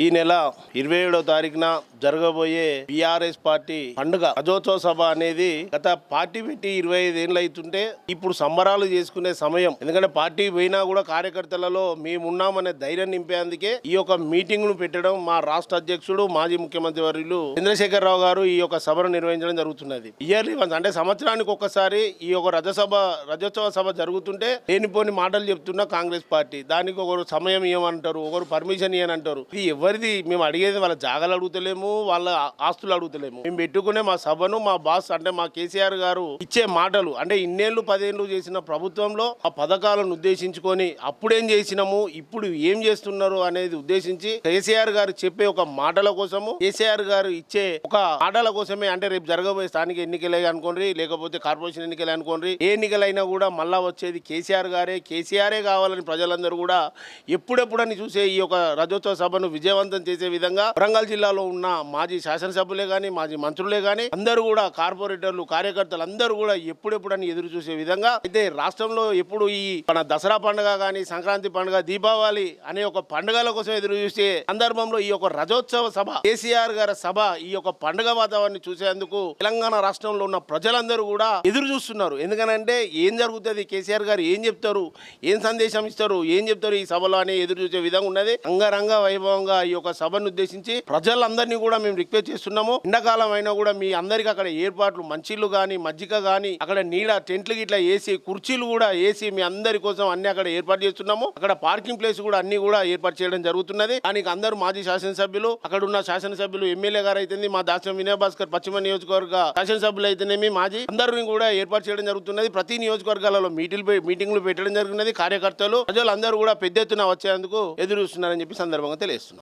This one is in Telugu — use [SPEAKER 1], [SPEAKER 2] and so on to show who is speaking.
[SPEAKER 1] ఈ నెల ఇరవై ఏడో తారీఖున జరగబోయే బీఆర్ఎస్ పార్టీ పండుగ రజోత్సవ సభ అనేది గత పార్టీ పెట్టి ఇరవై ఐదు ఏళ్ళు అవుతుంటే ఇప్పుడు సంబరాలు చేసుకునే సమయం. ఎందుకంటే పార్టీ పోయినా కూడా కార్యకర్తలలో మేమున్నామనే ధైర్యం నింపేందుకే ఈ యొక్క మీటింగ్ను పెట్టడం మా రాష్ట్ర అధ్యక్షుడు మాజీ ముఖ్యమంత్రి వర్యులు చంద్రశేఖరరావు గారు ఈ యొక్క సభను నిర్వహించడం జరుగుతున్నది. ఇయర్లీ వన్స్ అంటే సంవత్సరానికి ఒక్కసారి ఈ యొక్క రజసభ రజోత్సవ సభ జరుగుతుంటే లేనిపోని మాటలు చెప్తున్న కాంగ్రెస్ పార్టీ. దానికి ఒకరు సమయం ఇవ్వమంటారు ఒకరు పర్మిషన్ ఇవ్వనంటారు. ఇది ఎవరిది? మేము అడిగేది వాళ్ళ జాగాలు అడుగుతలేము వాళ్ళ ఆస్తులు అడుగుతలేము. మేము పెట్టుకునే మా సభను మా బాస్ అంటే మా కేసీఆర్ గారు ఇచ్చే మాటలు అంటే ఇన్నేళ్ళు పదేళ్ళు చేసిన ప్రభుత్వంలో ఆ పథకాలను ఉద్దేశించుకొని అప్పుడేం చేసినాము ఇప్పుడు ఏం చేస్తున్నారు అనేది ఉద్దేశించి కేసీఆర్ గారు చెప్పే ఒక మాటల కోసము కేసీఆర్ గారు ఇచ్చే ఒక మాటల కోసమే అంటే రేపు జరగబోయే స్థానిక ఎన్నికలే అనుకోండి లేకపోతే కార్పొరేషన్ ఎన్నికలే అనుకోండి ఏ ఎన్నికలైనా కూడా మళ్ళా వచ్చేది కేసీఆర్ గారే. కేసీఆరే కావాలని ప్రజలందరూ కూడా ఎప్పుడెప్పుడని చూసే ఈ యొక్క రజోత్సవ సభను విజయవంతం చేసే విధంగా వరంగల్ జిల్లాలో ఉన్న మాజీ శాసనసభ్యులే కానీ మాజీ మంత్రులే కానీ అందరూ కూడా కార్పొరేటర్లు కార్యకర్తలు అందరూ కూడా ఎప్పుడెప్పుడని ఎదురు చూసే విధంగా అయితే రాష్ట్రంలో ఎప్పుడు ఈ మన దసరా పండుగ కానీ సంక్రాంతి పండుగ దీపావళి అనే ఒక పండుగల కోసం ఎదురు చూసే సందర్భంలో ఈ యొక్క రజోత్సవ సభ కేసీఆర్ గారి సభ ఈ యొక్క పండుగ వాతావరణాన్ని చూసేందుకు తెలంగాణ రాష్ట్రంలో ఉన్న ప్రజలందరూ కూడా ఎదురు చూస్తున్నారు. ఎందుకనంటే ఏం జరుగుతుంది? కేసీఆర్ గారు ఏం చెప్తారు? ఏం సందేశం ఇస్తారు? ఏం చెప్తారు? ఈ సభలో అని ఎదురు చూసే విధంగా ఉన్నది. అంగరంగ వైభవంగా ఈ యొక్క సభను ఉద్దేశించి ప్రజలందరినీ కూడా మేము రిక్వెస్ట్ చేస్తున్నాము. ఎండాకాలం అయినా కూడా మీ అందరికి అక్కడ ఏర్పాట్లు మంచిళ్ళు కానీ మజ్జిగ కానీ అక్కడ నీడ టెంట్లు గిట్లా వేసి కుర్చీలు కూడా వేసి మీ అందరి కోసం అన్ని అక్కడ ఏర్పాటు చేస్తున్నాము. అక్కడ పార్కింగ్ ప్లేస్ కూడా అన్ని కూడా ఏర్పాటు చేయడం జరుగుతున్నది. దానికి అందరూ మాజీ శాసనసభ్యులు అక్కడ ఉన్న శాసనసభ్యులు ఎమ్మెల్యే గారు అయితే మా దాసం వినయ్ భాస్కర్ పశ్చిమ నియోజకవర్గ శాసనసభ్యులు అయితేనేమి మాజీ అందరిని కూడా ఏర్పాటు చేయడం జరుగుతున్నది. ప్రతి నియోజకవర్గాలలో మీటింగ్లు మీటింగ్లు పెట్టడం జరుగుతున్నది. కార్యకర్తలు ప్రజలు అందరూ కూడా పెద్ద ఎత్తున వచ్చేందుకు ఎదురు చూస్తున్నారని చెప్పి సందర్భంగా తెలియజేస్తున్నారు